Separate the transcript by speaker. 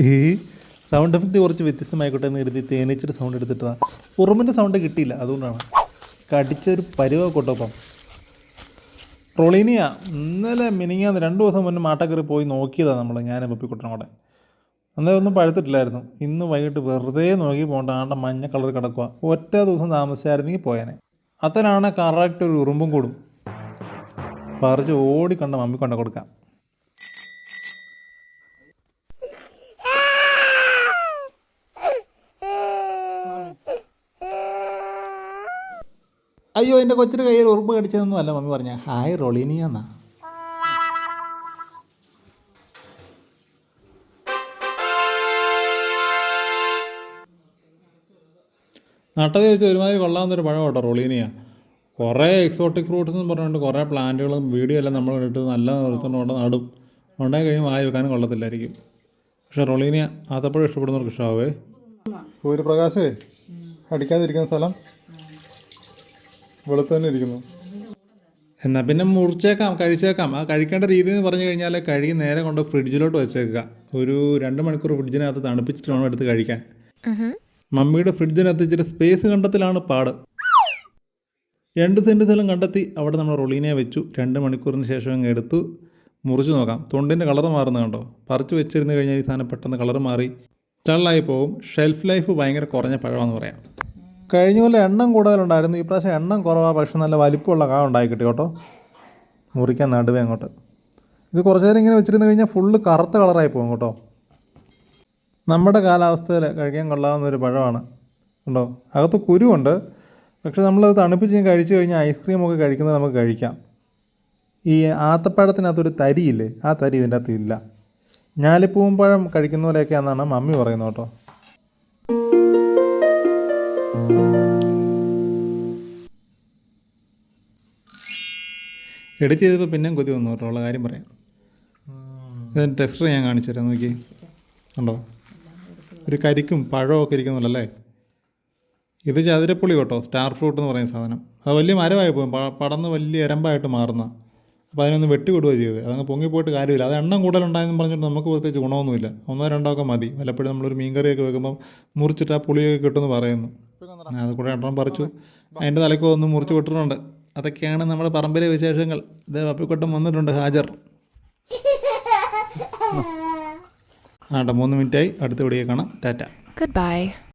Speaker 1: ഏ sound effect കുറച്ച് വ്യത്യസ്തമായിക്കോട്ടെ എന്ന് കരുതി തേനീച്ചയുടെ സൗണ്ട് എടുത്തിട്ടതാ. ഉറുമ്പിന്റെ സൗണ്ട് കിട്ടിയില്ല അതുകൊണ്ടാണ്. കടിച്ചൊരു പരിവ കൊട്ടൊപ്പം റൊളീനിയ ഇന്നലെ മിനിങ്ങാന്ന് രണ്ട് ദിവസം മുന്നേ മാട്ടക്കറി പോയി നോക്കിയതാണ് നമ്മൾ ഞാൻ പപ്പിക്കുട്ടനും കൂടെ. അന്നേരം ഒന്നും പഴുത്തിട്ടില്ലായിരുന്നു. ഇന്ന് വൈകിട്ട് വെറുതെ നോക്കി പോകേണ്ട ആണ്ട മഞ്ഞ കളർ കിടക്കുക ഒറ്റ ദിവസം താമസിച്ചായിരുന്നെങ്കിൽ പോയേനെ. അത്തനാണ് കറക്റ്റ് ഒരു ഉറുമ്പും കൂടും. പറിച്ച് ഓടി കണ്ട മമ്മി കൊടുക്കാം. അയ്യോ എന്റെ കൊച്ചിന്റെ കയ്യിൽ ഉറുമ്പ് കടിച്ചതൊന്നും അല്ല മമ്മി പറഞ്ഞ. ഹായ് റൊളീനിയ എന്നാ. നട്ടത് വെച്ച് ഒരുമാതിരി കൊള്ളാവുന്നൊരു പഴം കേട്ടോ റൊളീനിയ. കുറേ എക്സോട്ടിക് ഫ്രൂട്ട്സ് എന്ന് പറഞ്ഞുകൊണ്ട് കുറേ പ്ലാന്റുകളും വീഡിയോ എല്ലാം നമ്മൾ ഇട്ട് നല്ല നിർത്തുന്ന കൊണ്ട് നടും. ഉണ്ടായി കഴിയുമ്പോൾ വായി വെക്കാനും കൊള്ളത്തില്ലായിരിക്കും. പക്ഷേ റൊളീനിയ ആത്തപ്പഴം ഇഷ്ടപ്പെടുന്നവർക്ക് ഇഷ്ടമാവേ സൂര്യപ്രകാശേ അടിക്കാതിരിക്കുന്ന സ്ഥലം. വെളുത്ത് തന്നെ ഇരിക്കുന്നു. എന്നാൽ പിന്നെ മുറിച്ചേക്കാം കഴിച്ചേക്കാം. ആ കഴിക്കേണ്ട രീതി എന്ന് പറഞ്ഞു കഴിഞ്ഞാൽ കഴുകി നേരെ കൊണ്ട് ഫ്രിഡ്ജിലോട്ട് വെച്ചേക്കുക. ഒരു രണ്ട് മണിക്കൂർ ഫ്രിഡ്ജിനകത്ത് തണുപ്പിച്ചിട്ട് വേണം എടുത്ത് കഴിക്കാൻ. മമ്മിയുടെ ഫ്രിഡ്ജിനകത്ത് ഇച്ചിരി സ്പേസ് കണ്ടെത്തലാണ് പാട്. രണ്ട് സെന്റ് സ്ഥലം കണ്ടെത്തി അവിടെ നമ്മൾ റൊളീനെ വെച്ചു. രണ്ട് മണിക്കൂറിന് ശേഷം അങ്ങ് എടുത്തു. മുറിച്ച് നോക്കാം. തൊണ്ടിന്റെ കളർ മാറുന്ന കണ്ടോ? പറിച്ച് വെച്ചിരുന്ന് കഴിഞ്ഞാൽ ഈ സാധനം പെട്ടെന്ന് കളർ മാറി. ചള്ളായി പോകും ഷെൽഫ് ലൈഫ് ഭയങ്കര കുറഞ്ഞ പഴമാണെന്ന് പറയാം. കഴിഞ്ഞ പോലെ എണ്ണം കൂടുതലുണ്ടായിരുന്നു. ഈ പ്രാവശ്യം എണ്ണം കുറവാണ് പക്ഷെ നല്ല വലിപ്പമുള്ള കാ ഉണ്ടായി കിട്ടി കേട്ടോ. മുറിക്കാൻ നടുവേ അങ്ങോട്ട്. ഇത് കുറച്ച് നേരം ഇങ്ങനെ വെച്ചിരുന്ന് കഴിഞ്ഞാൽ ഫുള്ള് കറുത്ത കളറായി പോകും കേട്ടോ. നമ്മുടെ കാലാവസ്ഥയിൽ കഴിക്കാൻ കൊള്ളാവുന്ന ഒരു പഴമാണ്. ഉണ്ടോ? അകത്ത് കുരുവുണ്ട്. പക്ഷെ നമ്മളത് തണുപ്പിച്ച് കഴിച്ചു കഴിഞ്ഞാൽ ഐസ്ക്രീമൊക്കെ കഴിക്കുന്നത് നമുക്ക് കഴിക്കാം. ഈ ആത്തപ്പഴത്തിനകത്തൊരു തരിയില്ലേ? ആ തരി ഇതിന്റെ അകത്ത് ഇല്ല. ഞാലിപ്പൂവും പഴം കഴിക്കുന്ന പോലെയൊക്കെയാണെന്നാണ് മമ്മി പറയുന്നത് കേട്ടോ. എഡിറ്റ് ചെയ്തപ്പോൾ പിന്നെയും കൊതി വന്നു കേട്ടോ ഉള്ള കാര്യം പറയാം. ഇതിന്റെ ടെക്സ്റ്റർ ഞാൻ കാണിച്ചു തരാം നോക്കി ഉണ്ടോ ഒരു കരിക്കും പഴമൊക്കെ ഇരിക്കുന്നുണ്ടല്ലേ ഇത് ചതുരപ്പുളി കേട്ടോ സ്റ്റാർ ഫ്രൂട്ട് എന്ന് പറയുന്ന സാധനം. അത് വലിയ മരമായി പോകും പടന്ന് വലിയ എരമ്പായിട്ട് മാറുന്ന. അപ്പോൾ അതിനൊന്ന് വെട്ടിവിടുകയോ ചെയ്തത്. അതങ്ങ് പൊങ്ങിപ്പോയിട്ട് കാര്യമില്ല. അത് എണ്ണം കൂടുതലുണ്ടായെന്ന് പറഞ്ഞിട്ട് നമുക്ക് പ്രത്യേകിച്ച് ഗുണമൊന്നുമില്ല. ഒന്നോ രണ്ടോ ഒക്കെ മതി. വല്ലപ്പോഴും നമ്മളൊരു മീൻകറിയൊക്കെ വെക്കുമ്പം മുറിച്ചിട്ട് ആ പുളിയൊക്കെ കിട്ടുമെന്ന് പറയുന്നു. അത് കൂടെ എണ്ണം പറിച്ചു. അതിന്റെ തലയ്ക്ക് ഒന്ന് മുറിച്ച് വിട്ടിട്ടുണ്ട്. അതൊക്കെയാണ് നമ്മുടെ പറമ്പിലെ വിശേഷങ്ങൾ. ഇതേ പപ്പിക്കൊട്ടം വന്നിട്ടുണ്ട് ഹാജർ. ആട്ടെ മൂന്ന് മിനിറ്റായി. അടുത്ത വീഡിയോ കാണാം. ടാറ്റ.
Speaker 2: Goodbye.